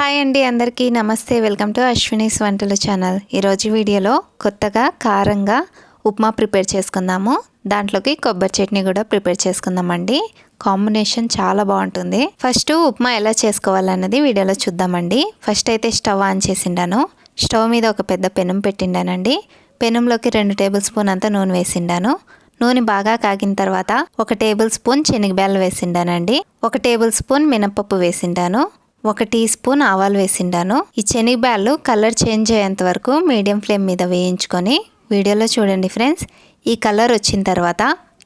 Hi అండి అందరికీ. నమస్తే. వెల్కమ్ టు అశ్వినీస్ వంటల ఛానల్. ఈరోజు వీడియోలో కొత్తగా కారంగా ఉప్మా ప్రిపేర్ చేసుకుందాము. దాంట్లోకి కొబ్బరి చట్నీ కూడా ప్రిపేర్ చేసుకుందామండి. కాంబినేషన్ చాలా బాగుంటుంది. ఫస్ట్ ఉప్మా ఎలా చేసుకోవాలన్నది వీడియోలో చూద్దామండి. ఫస్ట్ అయితే స్టవ్ ఆన్ చేసిండాను. స్టవ్ మీద ఒక పెద్ద పెనం పెట్టిండానండి. పెనంలోకి రెండు టేబుల్ స్పూన్ అంతా నూనె వేసిండాను. నూనె బాగా కాగిన తర్వాత ఒక టేబుల్ స్పూన్ శనగబేళ్ళు వేసిండానండి. ఒక టేబుల్ స్పూన్ మినపప్పు వేసిండాను. ఒక టీ స్పూన్ ఆవాలు వేసిండాను. ఈ శనగబ్యాళ్ళు కలర్ చేంజ్ అయ్యేంత వరకు మీడియం ఫ్లేమ్ మీద వేయించుకొని వీడియోలో చూడండి ఫ్రెండ్స్. ఈ కలర్ వచ్చిన తర్వాత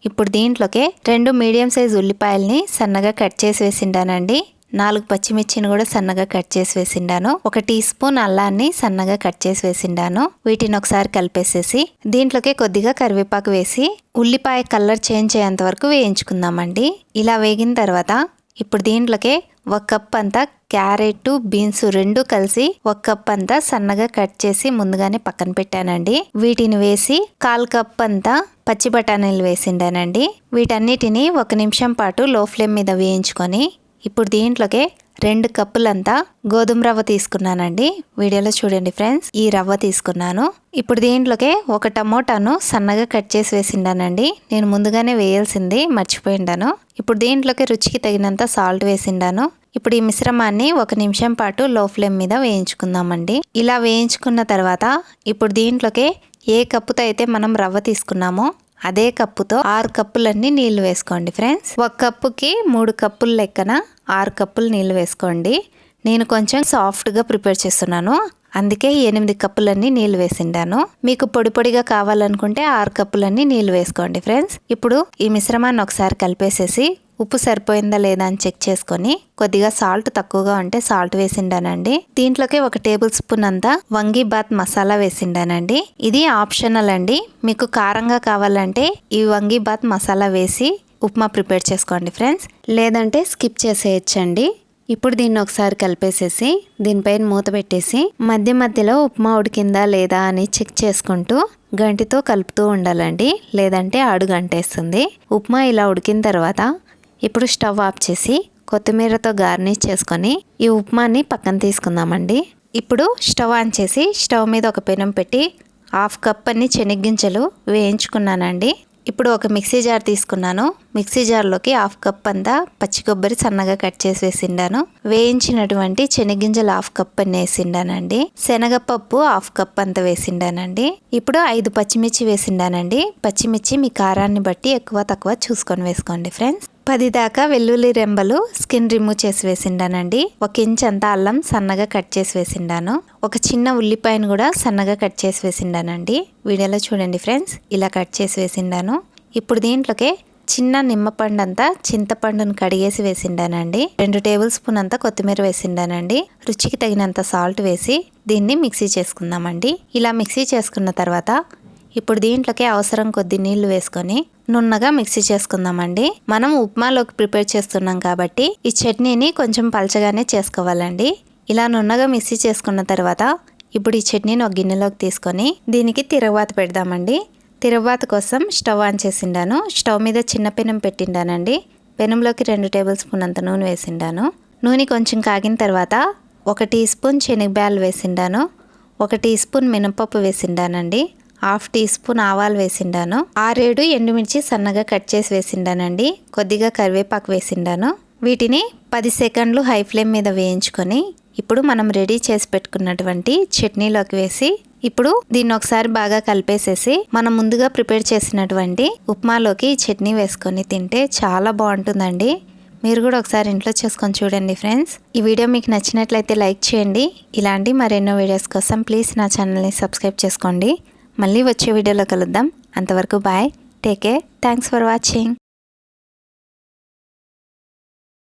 ఇప్పుడు దీంట్లోకి రెండు మీడియం సైజ్ ఉల్లిపాయల్ని సన్నగా కట్ చేసి వేసిండానండి. నాలుగు పచ్చిమిర్చిని కూడా సన్నగా కట్ చేసి వేసిండాను. ఒక టీ స్పూన్ అల్లాన్ని సన్నగా కట్ చేసి వేసిండాను. వీటిని ఒకసారి కలిపేసేసి దీంట్లోకి కొద్దిగా కరివేపాకు వేసి ఉల్లిపాయ కలర్ చేంజ్ అయ్యేంత వరకు వేయించుకుందామండి. ఇలా వేగిన తర్వాత ఇప్పుడు దీంట్లోకి ఒక కప్ అంతా క్యారెట్ బీన్స్ రెండు కలిసి ఒక కప్ అంతా సన్నగా కట్ చేసి ముందుగానే పక్కన పెట్టానండి. వీటిని వేసి కాల్ కప్ అంతా పచ్చి బఠానీలు వేసిండానండి. వీటన్నిటిని ఒక నిమిషం పాటు లో ఫ్లేమ్ మీద వేయించుకొని ఇప్పుడు దీంట్లోకి రెండు కప్పులంతా గోధుమ రవ్వ తీసుకున్నానండి. వీడియోలో చూడండి ఫ్రెండ్స్ ఈ రవ్వ తీసుకున్నాను. ఇప్పుడు దీంట్లోకే ఒక టమోటాను సన్నగా కట్ చేసి వేసిండానండి. నేను ముందుగానే వేయాల్సింది మర్చిపోయిండాను. ఇప్పుడు దీంట్లోకి రుచికి తగినంత సాల్ట్ వేసిండాను. ఇప్పుడు ఈ మిశ్రమాన్ని ఒక నిమిషం పాటు లో ఫ్లేమ్ మీద వేయించుకుందామండి. ఇలా వేయించుకున్న తర్వాత ఇప్పుడు దీంట్లోకి ఏ కప్పుతో అయితే మనం రవ్వ తీసుకున్నామో అదే కప్పుతో ఆరు కప్పులన్నీ నీళ్ళు వేసుకోండి ఫ్రెండ్స్. ఒక కప్పుకి మూడు కప్పుల లెక్కన ఆరు కప్పులు నీళ్ళు వేసుకోండి. నేను కొంచెం సాఫ్ట్గా ప్రిపేర్ చేస్తున్నాను. అందుకే ఎనిమిది కప్పులన్నీ నీళ్ళు వేసిండాను. మీకు పొడి పొడిగా కావాలనుకుంటే ఆరు కప్పులన్నీ నీళ్ళు వేసుకోండి ఫ్రెండ్స్. ఇప్పుడు ఈ మిశ్రమాన్ని ఒకసారి కలిపేసేసి ఉప్పు సరిపోయిందా లేదా అని చెక్ చేసుకొని కొద్దిగా సాల్ట్ తక్కువగా ఉంటే సాల్ట్ వేసిండానండి. దీంట్లోకి ఒక టేబుల్ స్పూన్ అంతా వంగి బాత్ మసాలా వేసిండానండి. ఇది ఆప్షనల్ అండి. మీకు కారంగా కావాలంటే ఈ వంగి బాత్ మసాలా వేసి ఉప్మా ప్రిపేర్ చేసుకోండి ఫ్రెండ్స్. లేదంటే స్కిప్ చేసేయచ్చండి. ఇప్పుడు దీన్ని ఒకసారి కలిపేసేసి దీనిపైన మూత పెట్టేసి మధ్య మధ్యలో ఉప్మా ఉడికిందా లేదా అని చెక్ చేసుకుంటూ గంటితో కలుపుతూ ఉండాలండి. లేదంటే అడుగంటేస్తుంది. ఉప్మా ఇలా ఉడికిన తర్వాత ఇప్పుడు స్టవ్ ఆఫ్ చేసి కొత్తిమీరతో గార్నిష్ చేసుకొని ఈ ఉప్మాని పక్కన తీసుకుందామండి. ఇప్పుడు స్టవ్ ఆన్ చేసి స్టవ్ మీద ఒక పెనం పెట్టి హాఫ్ కప్ అన్ని చెనిగ్గింజలు వేయించుకున్నానండి. ఇప్పుడు ఒక మిక్సీ జార్ తీసుకున్నాను. మిక్సీ జార్లోకి హాఫ్ కప్ అంతా పచ్చి కొబ్బరి సన్నగా కట్ చేసి వేసిండాను. వేయించినటువంటి శనగింజలు హాఫ్ కప్ అని వేసిండానండి. శనగపప్పు హాఫ్ కప్ అంత వేసిండానండి. ఇప్పుడు ఐదు పచ్చిమిర్చి వేసిండానండి. పచ్చిమిర్చి మీ కారాన్ని బట్టి ఎక్కువ తక్కువ చూసుకొని వేసుకోండి ఫ్రెండ్స్. పది దాకా వెల్లుల్లి రెంబలు స్కిన్ రిమూవ్ చేసి వేసిండానండి. ఒక ఇంచ్ అంతా అల్లం సన్నగా కట్ చేసి వేసిండాను. ఒక చిన్న ఉల్లిపాయను కూడా సన్నగా కట్ చేసి వేసిండానండి. వీడియోలో చూడండి ఫ్రెండ్స్. ఇలా కట్ చేసి వేసిండాను. ఇప్పుడు దీంట్లోకే చిన్న నిమ్మపండు అంతా చింతపండును కడిగేసి వేసిండానండి. రెండు టేబుల్ స్పూన్ అంతా కొత్తిమీర వేసిండానండి. రుచికి తగినంత సాల్ట్ వేసి దీన్ని మిక్సీ చేసుకుందామండి. ఇలా మిక్సీ చేసుకున్న తర్వాత ఇప్పుడు దీంట్లోకి అవసరం కొద్ది నీళ్ళు వేసుకొని నున్నగా మిక్సీ చేసుకుందామండి. మనం ఉప్మాలోకి ప్రిపేర్ చేస్తున్నాం కాబట్టి ఈ చట్నీని కొంచెం పలచగానే చేసుకోవాలండి. ఇలా నున్నగా మిక్సీ చేసుకున్న తర్వాత ఇప్పుడు ఈ చట్నీని ఒక గిన్నెలోకి తీసుకొని దీనికి తిరగవాత పెడదామండి. తిరువాత కోసం స్టవ్ ఆన్ చేసిండాను. స్టవ్ మీద చిన్న పెనం పెట్టిండానండి. పెనంలోకి రెండు టేబుల్ స్పూన్ అంత నూనె వేసిండాను. నూనె కొంచెం కాగిన తర్వాత ఒక టీ స్పూన్ శనగబ్యాలు వేసిండాను. ఒక టీ స్పూన్ మినపప్పు వేసిండానండి. హాఫ్ టీ స్పూన్ ఆవాలు వేసిండాను. ఆరేడు ఎండుమిర్చి సన్నగా కట్ చేసి వేసిండానండి. కొద్దిగా కరివేపాకు వేసిండాను. వీటిని పది సెకండ్లు హై ఫ్లేమ్ మీద వేయించుకొని ఇప్పుడు మనం రెడీ చేసి పెట్టుకున్నటువంటి చట్నీలోకి వేసి ఇప్పుడు దీన్ని ఒకసారి బాగా కలిపేసేసి మనం ముందుగా ప్రిపేర్ చేసినటువంటి ఉప్మాలోకి ఈ చట్నీ వేసుకొని తింటే చాలా బాగుంటుందండి. మీరు కూడా ఒకసారి ఇంట్లో చేసుకొని చూడండి ఫ్రెండ్స్. ఈ వీడియో మీకు నచ్చినట్లయితే లైక్ చేయండి. ఇలాంటి మరెన్నో వీడియోస్ కోసం ప్లీజ్ నా ఛానల్ని సబ్స్క్రైబ్ చేసుకోండి. మళ్ళీ వచ్చే వీడియోలో కలుద్దాం. అంతవరకు bye. Take care. Thanks for watching.